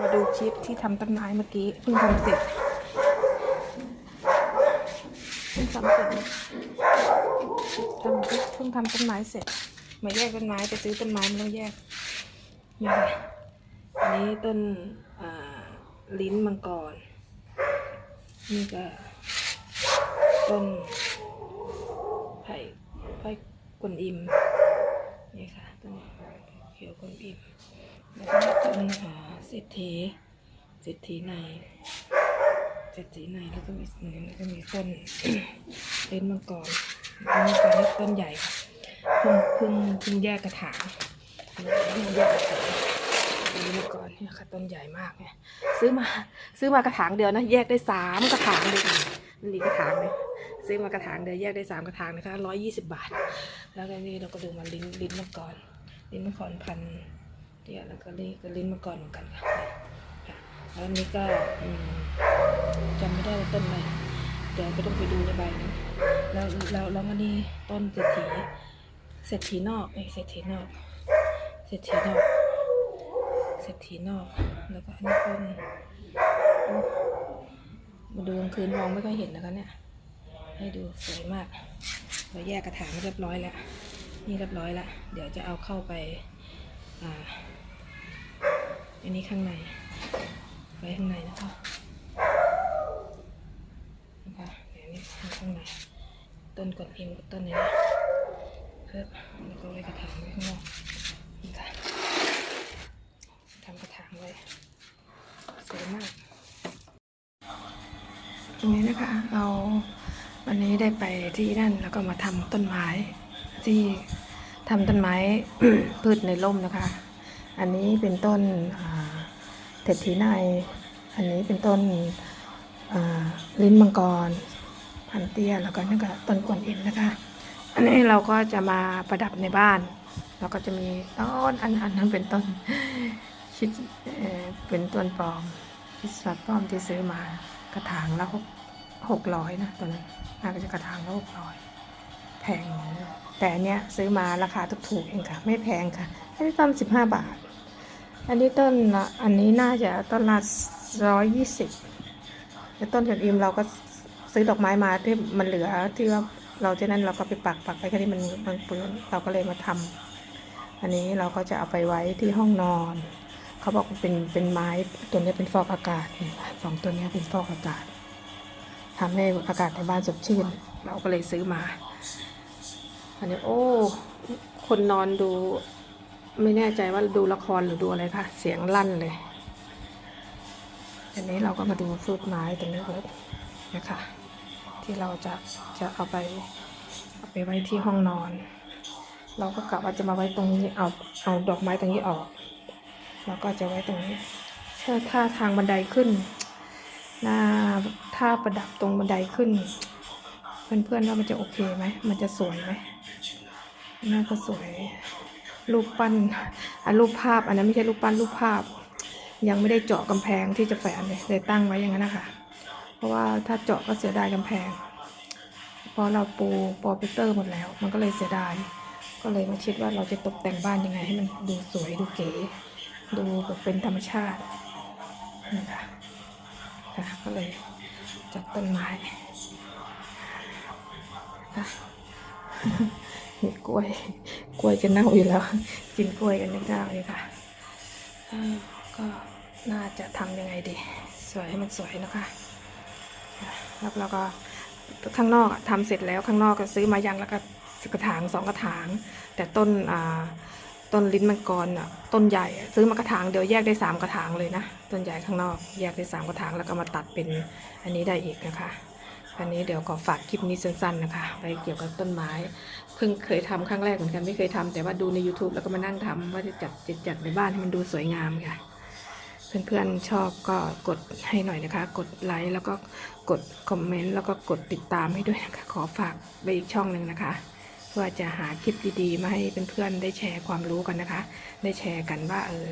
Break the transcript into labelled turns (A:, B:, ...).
A: มาดูคลิปที่ทำต้นไม้เมื่อกี้เพิ่งทำเสร็จเพิ่งทำเสร็จทำเพิ่งทำต้นไม้เสร็จ มาแยกต้นไม้ไปซื้อต้นไม้มันต้องแยกนี่ค่ะอันนี้ต้นลิ้นมังกรนี่ก็ต้นไผ่ไผ่กวนอิมนี่ค่ะต้นเขียวกวนอิมแล้วก็ต้นอ่าเศรษฐีเศรษฐีในเศรษฐีในแล้วก็มีแล้วก็มีต้นเล่นมังกรต้นมังกรนี่ต้นใหญ่ค่ะเพิ่งเพิ่งเพิ่งแยกกระถางเพิ่งแยกกระถางต้นมังกรเนี่ยค่ะต้นใหญ่มากเนี่ยซื้อมาซื้อมากระถางเดียวนะแยกได้สามกระถางเลยค่ะมันดีกระถางเลยซื้อมากระถางเดียวแยกได้สามกระถางนะคะร้อยยี่สิบบาท แล้วก็นี่เราก็ดูมาลิ้นลิ้นมังกร ลิ้นมังกรพันเดียแล้วก็นี่ก็ลิ้นมังกรเหมือนกันค่ะแล้วนี้ก็จำไม่ได้ต้นอะไรเดี๋ยวก็ต้องไปดูในใบนั้นแล้วแล้วแล้วก็นี่ต้นเศรษฐีเศรษฐีนอกไอ้เศรษฐีนอกเศรษฐีนอกเศรษฐีนอกแล้วก็อันนี้ต้นมาดูกลางคืนมองไม่ค่อยเห็นนะคะเนี่ยให้ดูสวยมากเราแยกกระถางเรียบร้อยแล้ว นี่เรียบร้อยล้วเดี๋ยวจะเอาเข้าไปอ่าอันนี้ข้างในไว้ข้างในนะคะนะคะเดี๋ยวนี้ข้างในต้นกดอิมกับต้นนี้นะเพิ่มแล้วก็ไว้กระถางไว้ข้างนอกนี่ค่ะทำกระถางไว้สวยมากตรงนี้นะคะ เราวันนี้ได้ไปที่นั่นแล้วก็มาทำต้นไม้ ที่ทำต้นไม้พืชในร่มนะคะ อันนี้เป็นต้นเท็ดทีไนอันนี้เป็นต้นลิ้นมังกร พันเตี้ยแล้วก็นั่ก็ต้นกวนอินนะคะ อันนี้เราก็จะมาประดับในบ้านแล้วก็จะมีต้นอันอันนั้นเป็นต้นคิดเเป็นต้นปลอมคิดสัตว์ปลอมที่ซื้อมากระถางละหกหกร้อยนะตัวนั้นน่าจะกระถางละหกร้อย พง แต่อันเนี้ยซื้อมาราคาถูกๆเองค่ะ ไม่แพงค่ะ อันนี้ต้นสิบห้าบาท อันนี้ต้นอันนี้น่าจะต้นละร้อยยี่สิบแล้วต้นกวนอิมเราก็ซื้อดอกไม้มาที่มันเหลือที่ว่าเราจะนั้นเราก็ไปปักปักไปแค่ที่มันมันเปลือนเราก็เลยมาทำอันนี้เราก็จะเอาไปไว้ที่ห้องนอน เขาบอกเป็นเป็นไม้ตัวนี้เป็นฟอกอากาศสองตัวนี้เป็นฟอกอากาศทำให้อากาศในบ้านสดชื่น เราก็เลยซื้อมา อันนี้โอ้ คนนอนดู ไม่แน่ใจว่าดูละครหรือดูอะไรค่ะ เสียงลั่นเลยอันนี้เราก็มาดูฟืดไม้ตรงนี้เลยนะคะ ที่เราจะจะเอาไปเอาไปไว้ที่ห้องนอน เราก็กะว่าจะมาไว้ตรงนี้เอาเอาดอกไม้ตรงนี้ออก แล้วก็จะไว้ตรงนี้ถ้าถ้าทางบันไดขึ้นหน้าถ้าประดับตรงบันไดขึ้น เพื่อนๆว่ามันจะโอเคไหมมันจะสวยไหม น่าก็สวย รูปปั้นอันรูปภาพ อันนั้นไม่ใช่รูปปั้นรูปภาพ ยังไม่ได้เจาะกำแพงที่จะแฝนเลยเลยตั้งไว้อย่างนั้นนะคะเพราะว่าถ้าเจาะก็เสียดายกำแพงพราะเราปูปอเปเตอร์หมดแล้ว มันก็เลยเสียดาย ก็เลยมาคิดว่าเราจะตกแต่งบ้านยังไง ให้มันดูสวยดูเก๋ ดูแบบเป็นธรรมชาตินะคะค่ะก็เลยจัดต้นไม้ค่ะ กล้วย กล้วยจะเน่าอยู่แล้ว กินกล้วยกันยังเน่าเลยค่ะก็น่าจะทำยังไงดี สวยให้มันสวยนะคะแล้วเราก็ข้างนอกอะทำเสร็จแล้วข้างนอกก็ซื้อมายังแล้วก็กระถางสองกระถาง แต่ต้นอ่าต้นลิ้นมังกรอะต้นใหญ่ซื้อมากระถางเดียวแยกได้สามกระถางเลยนะต้นใหญ่ข้างนอกแยกได้สามกระถางแล้วก็มาตัดเป็นอันนี้ได้อีกนะคะ อันนี้เดี๋ยวขอฝากคลิปนี้สั้นๆนะคะ ไปเกี่ยวกับต้นไม้ เพิ่งเคยทำครั้งแรกเหมือนกันไม่เคยทำแต่ว่าดูใน YouTube แล้วก็มานั่งทำว่าจะจัดจะจัดในบ้านให้มันดูสวยงามค่ะ เพื่อนๆชอบก็กดให้หน่อยนะคะ กดไลค์แล้วก็กดคอมเมนต์แล้วก็กดติดตามให้ด้วยนะคะ ขอฝากไปอีกช่องหนึ่งนะคะเพื่อจะหาคลิปดีๆ มาให้เพื่อนๆได้แชร์ความรู้กันนะคะ ได้แชร์กันว่าเออ